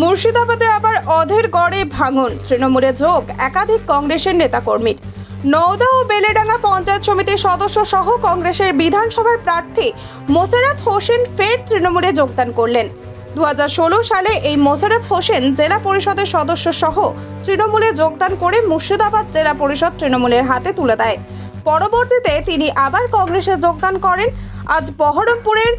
মুর্শিদাবাদে আবার অধের গড়ে ভাঙন। তৃণমূলে যোগ, একাধিক কংগ্রেসের নেতাকর্মীর নওদা ও বেলেডাঙ্গা পঞ্চায়েত সমিতির সদস্য সহ কংগ্রেসের বিধানসভার প্রার্থী মোশাররফ হোসেন ফের তৃণমূলে যোগদান করলেন। দু হাজার ষোলো সালে এই মোশাররফ হোসেন জেলা পরিষদের সদস্য সহ তৃণমূলে যোগদান করে মুর্শিদাবাদ জেলা পরিষদ তৃণমূলের হাতে তুলে দেয়। পরবর্তীতে তিনি আবার কংগ্রেসে যোগদান করেন। আজ বহরমপুরের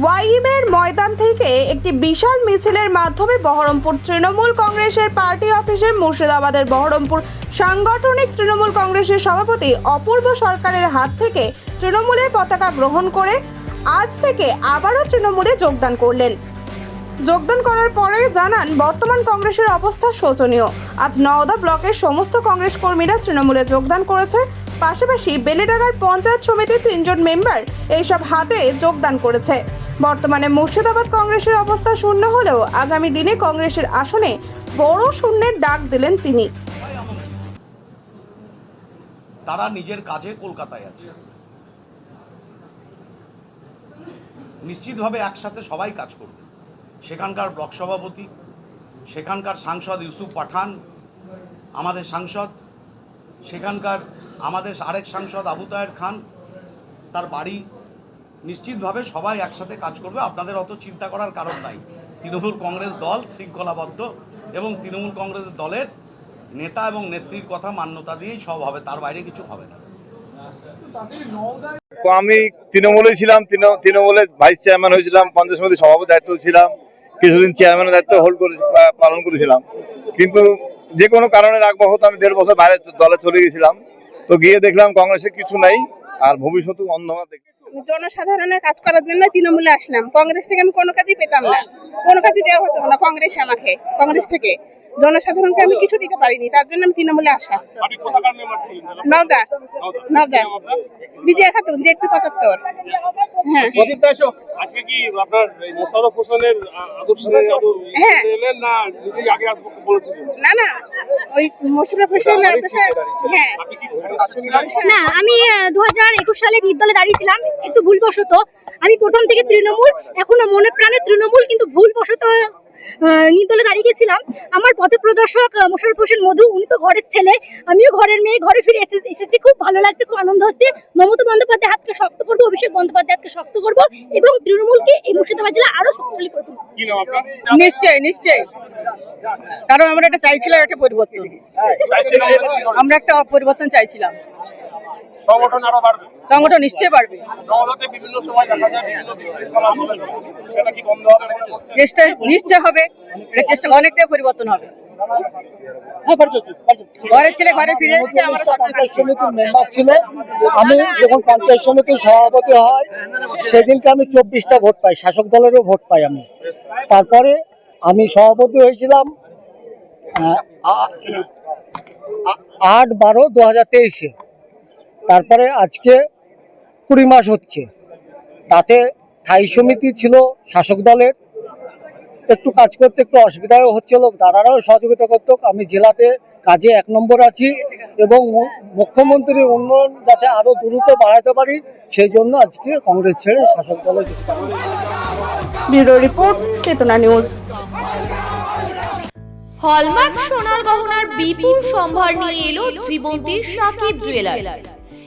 ওয়াইএমের ময়দান থেকে একটি বিশাল মিছিলের মাধ্যমে বহরমপুর তৃণমূল কংগ্রেসের পার্টি অফিসে মুর্শিদাবাদের বহরমপুর সাংগঠনিক তৃণমূল কংগ্রেসের সভাপতি অপূর্ব সরকারের হাত থেকে তৃণমূলের পতাকা গ্রহণ করে আজ থেকে আবারও তৃণমূলে যোগদান করলেন। যোগদান করার পরে জানান, বর্তমান কংগ্রেসের অবস্থা শোচনীয়। আজ নওদা ব্লকের সমস্ত কংগ্রেস কর্মীরা তৃণমূলে যোগদান করেছে। পাশাপাশি বেলেডাগার পঞ্চায়েত সমিতির তিনজন মেম্বার এইসব হাতে যোগদান করেছে। বর্তমানে মুর্শিদাবাদ কংগ্রেসের অবস্থা শূন্য হলেও আগামী দিনে কংগ্রেসের আসনে বড় শূন্যের ডাক দিলেন তিনি। তারা নিজের কাজে কলকাতায় আছে। নিশ্চিতভাবে একসাথে সবাই কাজ করবে। সেখানকার ব্লক সভাপতি, সেখানকার সাংসদ ইউসুফ পাঠান, আমাদের সাংসদ, সেখানকার আমাদের আরেক সাংসদ আবু তাহের খান, তার বাড়ি, নিশ্চিতভাবে সবাই একসাথে কাজ করবে। আপনাদের অত চিন্তা করার কারণ নাই। তৃণমূল কংগ্রেস দল শৃঙ্খলাবদ্ধ এবং তৃণমূল কংগ্রেস দলের নেতা এবং নেত্রীর কথা মান্যতা দিয়েই সব হবে, তার বাইরে কিছু হবে না। আমি তৃণমূলে ছিলাম তৃণমূলের ভাইস চেয়ারম্যান হয়েছিলাম, পঞ্চায়েত সমিতির সভাপতি দায়িত্ব ছিলাম। কিছুদিন চেয়ারম্যানের দায়িত্ব হোল্ড করে পালন করেছিলাম। কিন্তু যে কোনো কারণে রাখব হতো আমি দেড় বছর বাইরে দলে চলে গেছিলাম। তো গিয়ে দেখলাম কংগ্রেসের কিছু নাই আর ভবিষ্যৎ অন্ধকার দেখি জনসাধারণের কাজ করার জন্য তৃণমূলে আসলাম। কংগ্রেস থেকে আমি কোনো কাজই পেতাম না। কোনো কাজই দেওয়া হতো না কংগ্রেস আমাকে কংগ্রেস থেকে। জনসাধারণকে আমি কিছু দিতে পারিনি তার জন্য আমি তৃণমূলে আসা। নওদা নওদা। বিজয় খাতুন জেটপি পঁচাত্তর। হ্যাঁ। আজকে কি আপনার মোশারফ হোসেনের আদর্শে হ্যাঁ। এলেন না নিজেই আগে আসব বলেছিলেন না না। ওই মোশারফ হোসেন হ্যাঁ। না আমি দু হাজার একুশ সালে নির্দলে দাঁড়িয়েছিলাম। একটু ভুলবশত। আমি প্রথম থেকে তৃণমূল এখনও মনে প্রাণে তৃণমূল কিন্তু ভুলবশত আহ, নির্দলে দাঁড়িয়ে গেছিলাম। আমার পথ প্রদর্শক আহ, মোশাররফ হোসেন মধু উনি তো ঘরের ছেলে। আমিও ঘরের মেয়ে ঘরে ফিরে এসে- এসেছি। খুব ভালো লাগছে খুব আনন্দ হচ্ছে। মমতা বন্দ্যোপাধ্যায় হাতকে শক্ত করব অভিষেক বন্দ্যোপাধ্যায় হাতকে শক্ত করব এবং তৃণমূলকে এই মুর্শিদাবাদ জেলা আরও শক্তিশালী করে তুলবো। নিশ্চয় নিশ্চয় কারণ আমরা একটা চাইছিলাম একটা পরিবর্তন। আমরা একটা পরিবর্তন চাইছিলাম। সংগঠন আরও বাড়বে? সংগঠন নিশ্চয় পারবে নওদাতে বিভিন্ন সময় দেখা যায় বিভিন্ন বিশৃঙ্খলা আন্দোলন সেটা কি বন্ধ হবে? চেষ্টা নিশ্চয় হবে। এটা চেষ্টা অনেকটাই পরিবর্তন হবে। ঘরের ছেলে ঘরে ফিরে এসেছে আমরা পঞ্চায়েত সমিতির মেম্বার ছিল আমি যখন পঞ্চায়েত সমিতির সভাপতি হয় সেদিনকে আমি চব্বিশটা ভোট পাই শাসক দলেরও ভোট পাই আমি। তারপরে আমি সভাপতি হয়েছিলাম আট বারো দু হাজার তেইশে। তারপরে আজকে কুড়ি মাস হচ্ছে। তাতে স্থায়ী সমিতি ছিল শাসক দলের। একটু কাজ করতে একটু অসুবিধাও হচ্ছিল দাদারাও সহযোগিতা করতো। আমি জেলাতে কাজে এক নম্বর আছি এবং মুখ্যমন্ত্রীর উন্নয়ন যাতে আরও দ্রুত বাড়াতে পারি সেই জন্য আজকে কংগ্রেস ছেড়ে শাসক দলে যুক্ত। Bureau report Chetna news. Hallmark সোনার গহনার বিপুল সম্ভার নিয়ে এলো জীবন্তীর সাকিব জুয়েলার্স।